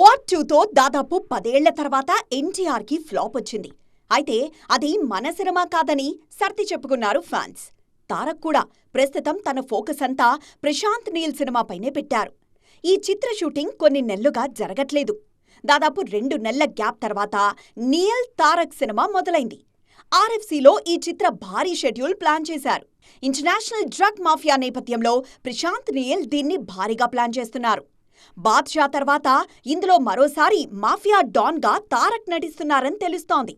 What టూతో దాదాపు పదేళ్ళ తర్వాత ఎన్టీఆర్కి ఫ్లాప్ వచ్చింది. అయితే అది మన సినిమా కాదని సర్ది చెప్పుకున్నారు ఫ్యాన్స్. తారక్ కూడా ప్రస్తుతం తన ఫోకస్ అంతా ప్రశాంత్ నీల్ సినిమాపైనే పెట్టారు. ఈ చిత్ర షూటింగ్ కొన్ని నెలలుగా జరగట్లేదు. దాదాపు రెండు నెలల గ్యాప్ తర్వాత నీల్ తారక్ సినిమా మొదలైంది. ఆర్ఎఫ్సీలో ఈ చిత్ర భారీ షెడ్యూల్ ప్లాన్ చేశారు. ఇంటర్నేషనల్ డ్రగ్ మాఫియా నేపథ్యంలో ప్రశాంత్ నీల్ దీన్ని భారీగా ప్లాన్ చేస్తున్నారు. బాద్షా తర్వాత ఇందులో మరోసారి మాఫియా డాన్గా తారక్ నటిస్తున్నారని తెలుస్తోంది.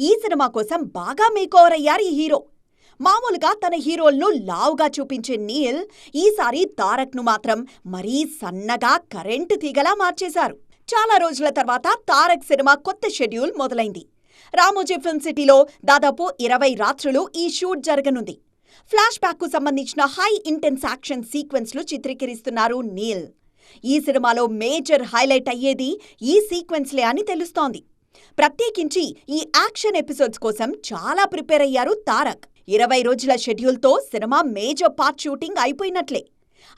ఈ సినిమా కోసం బాగా మేకోవర్ అయ్యారు ఈ హీరో. మామూలుగా తన హీరోలను లావుగా చూపించే నీల్ ఈసారి తారక్ను మాత్రం మరీ సన్నగా కరెంటు తీగలా మార్చేశారు. చాలా రోజుల తర్వాత తారక్ సినిమా కొత్త షెడ్యూల్ మొదలైంది. రామోజీ ఫిల్మ్ సిటీలో దాదాపు ఇరవై రాత్రులు ఈ షూట్ జరగనుంది. ఫ్లాష్ బ్యాక్కు సంబంధించిన హై ఇంటెన్స్ యాక్షన్ సీక్వెన్స్లు చిత్రీకరిస్తున్నారు నీల్. ఈ సినిమాలో మేజర్ హైలైట్ అయ్యేది ఈ సీక్వెన్స్లే అని తెలుస్తోంది. ప్రత్యేకించి ఈ యాక్షన్ ఎపిసోడ్స్ కోసం చాలా ప్రిపేర్ అయ్యారు తారక్. ఇరవై రోజుల షెడ్యూల్తో సినిమా మేజర్ పార్ట్ షూటింగ్ అయిపోయినట్లే.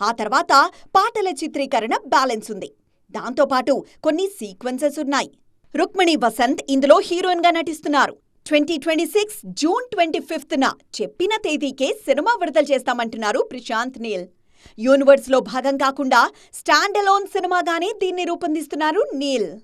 ఆ తర్వాత పాటల చిత్రీకరణ బ్యాలెన్స్ ఉంది. దాంతోపాటు కొన్ని సీక్వెన్సెస్ ఉన్నాయి. రుక్మిణి వసంత్ ఇందులో హీరోయిన్గా నటిస్తున్నారు. Twenty twenty six June twenty ఫిఫ్త్న చెప్పిన తేదీకే సినిమా విడుదల చేస్తామంటున్నారు ప్రశాంత్ నీల్. యూనివర్స్లో భాగం కాకుండా స్టాండ్ అలోన్ సినిమాగానే దీన్ని రూపొందిస్తున్నారు నీల్.